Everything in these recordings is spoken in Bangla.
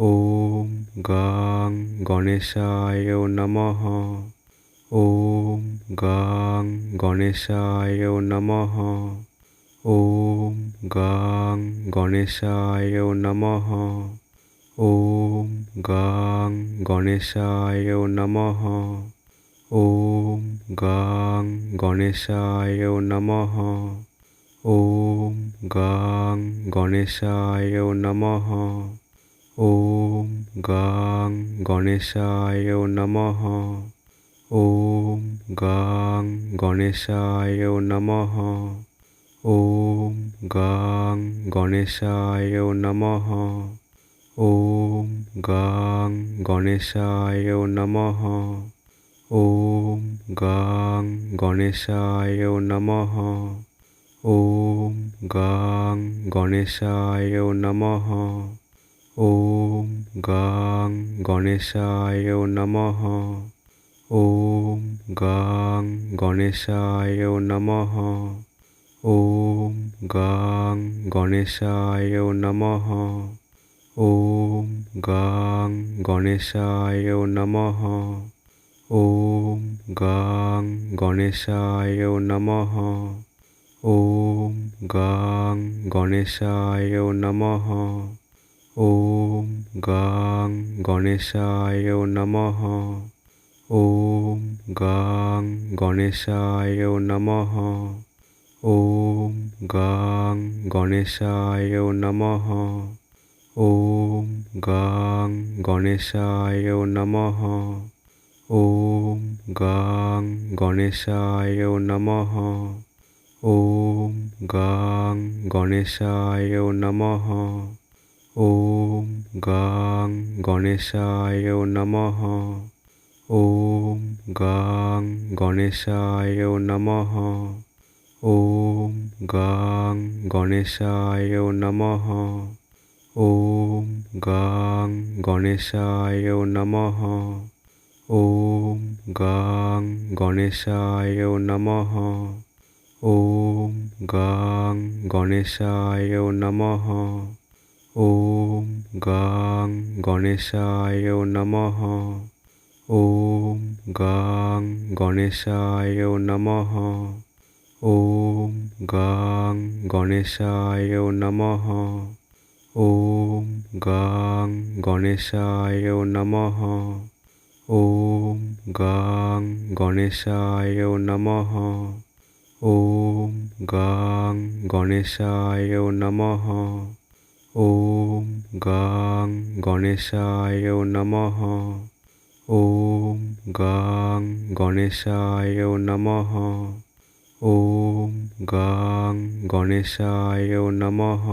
ওম গাং গণেশায় নমঃ। ওম গাং গণেশায় নমঃ। ওম গাং গণেশায় নমঃ। ওম গাং গণেশায় নমঃ। ওম গাং গণেশায় নমঃ। ওম গাং গণেশায় নমঃ। ओम गां गणेशाय नमः ओम गां गणेशाय नमः ओम गां गणेशाय नमः ओम गां गणेशाय नमः ओम गां गणेशाय नमः ओम गां गणेशाय नमः ওম গাং গণেশায় নমঃ। ওম গাং গণেশায় নমঃ। ওম গাং গণেশায় নমঃ। ওম গাং গণেশায় নমঃ। ওম গাং গণেশায় নমঃ। ওম গাং গণেশায় নমঃ। ओम गां गणेशाय नमः ओम गां गणेशाय नमः ओम गां गणेशाय नमः ओम गां गणेशाय नमः ओम गां गणेशाय नमः ओम गां गणेशाय नमः ॐ गां गणेशाय नमः ॐ गां गणेशाय नमः ॐ गां गणेशाय नमः ॐ गां गणेशाय नमः ॐ गां गणेशाय नमः ॐ गां गणेशाय नमः ॐ गां गणेशाय नमः ॐ गां गणेशाय नमः ॐ गां गणेशाय नमः ॐ गां गणेशाय नमः ॐ गां गणेशाय नमः ॐ गां गणेशाय नमः ॐ गां गणेशाय नमः ॐ गां गणेशाय नमः ॐ गां गणेशाय नमः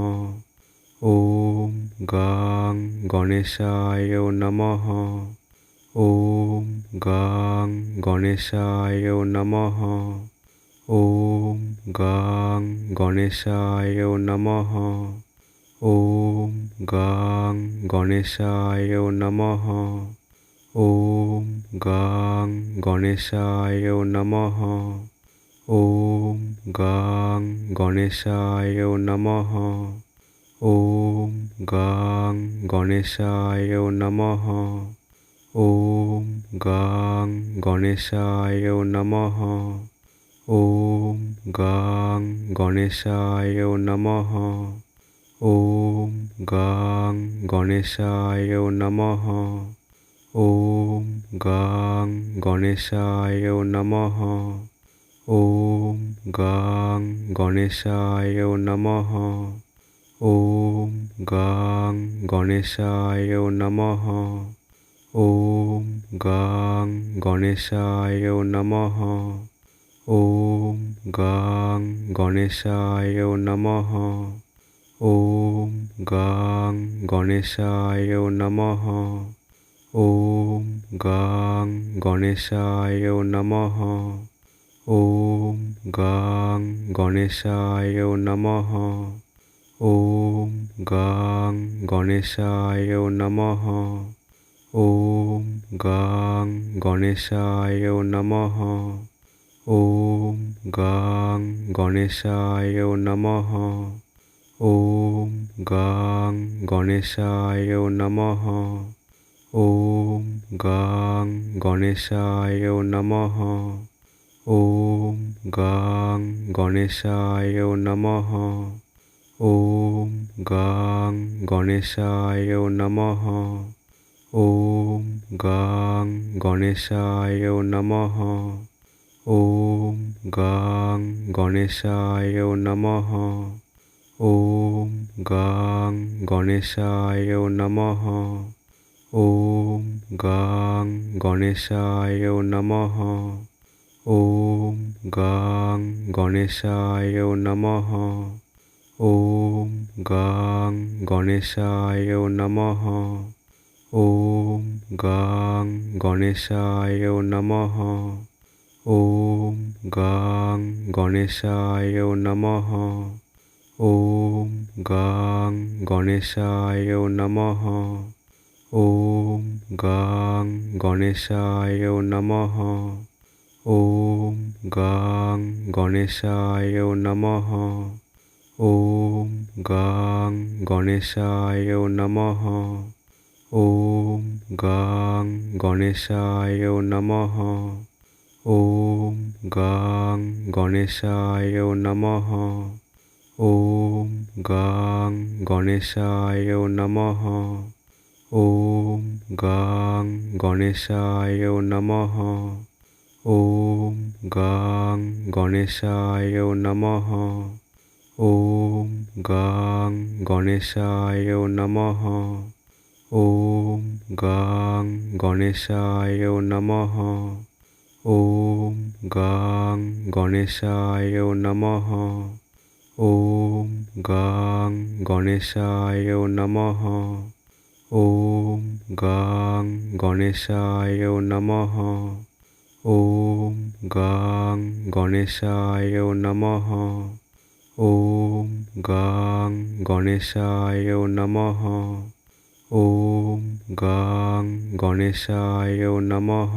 ॐ गां गणेशाय नमः ॐ गां गणेशाय नमः ॐ गां गणेशाय नमः ओम गां गणेशाय नमः ओम गां गणेशाय नमः ओम गां गणेशाय नमः ओम गां गणेशाय नमः ओम गां गणेशाय नमः ओम गां गणेशाय नमः ओम गां गणेशाय नमः ओम गां गणेशाय नमः ओम गां गणेशाय नमः ओम गां गणेशाय नमः ओम गां गणेशाय नमः ओम गां गणेशाय नमः ओम গাং গণেশায় নমঃ। ওম গাং গণেশায় নমঃ। ওম গাং গণেশায় নমঃ। ওম গাং গণেশায় নমঃ। ওম গাং গণেশায় নমঃ। ওম গাং গণেশায় নমঃ। ওম গাং গণেশায় নমঃ। ওম গাং গণেশায় নমঃ। ওম গাং গণেশায় নমঃ। ওম গাং গণেশায় নমঃ। ওম গাং গণেশায় নমঃ। ওম গাং গণেশায় নমঃ। ওম গাং গণেশায় নমঃ। ওম গাং গণেশায় নমঃ। ওম গাং গণেশায় নমঃ। ওম গাং গণেশায় নমঃ। ওম গাং গণেশায় নমঃ। ওম গাং গণেশায় নমঃ। ওম গাং গণেশায় নমঃ। ওম গাং গণেশায় নমঃ। ওম গাং গণেশায় নমঃ। ওম গাং গণেশায় নমঃ। ওম গাং গণেশায় নমঃ। ওম গাং গণেশায় নমঃ। ওম গাং গণেশায় নমঃ। ওম গাং গণেশায় নমঃ। ওম গাং গণেশায় নমঃ। ওম গাং গণেশায় নমঃ। ওম গাং গণেশায় নমঃ। ওম গাং গণেশায় নমঃ। ওম গাং গণেশায় নমঃ। ওম গাং গণেশায় নমঃ। ওম গাং গণেশায় নমঃ। ওম গাং গণেশায় নমঃ। ওম গাং গণেশায় নমঃ।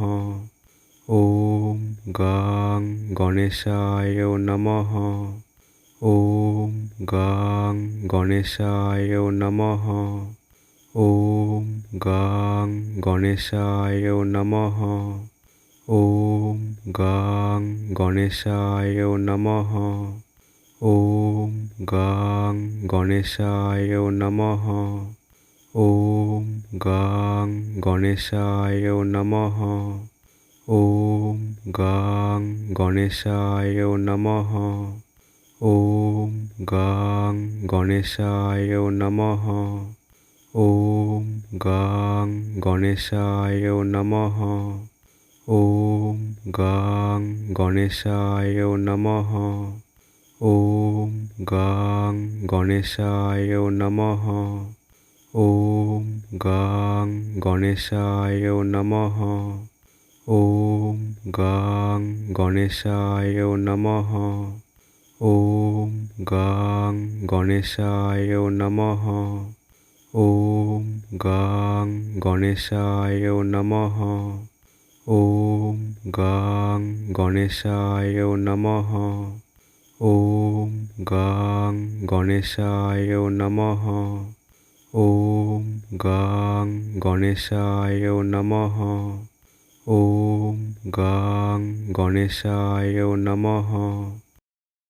ওম গাং গণেশায় নমঃ। ওম গাং গণেশায় নমঃ। ওম গাং গণেশায় নমঃ। ওম গাং গণেশায় নমঃ। ওম গাং গণেশায় নমঃ। ওম গাং গণেশায় নমঃ। ওম গাং গণেশায় নমঃ। ওম গাং গণেশায় নমঃ। ওম গাং গণেশায় নমঃ। ওম গাং গণেশায় নমঃ। ওম গাং গণেশায় নমঃ। ওম গাং গণেশায় নমঃ। ওম গাং গণেশায় নমঃ। ওম গাং গণেশায় নমঃ। ওম গাং গণেশায় নমঃ। ওম গাং গণেশায় নমঃ। ওম গাং গণেশায় নমঃ। ওম গাং গণেশায় নমঃ। ওম গাং গণেশায় নমঃ।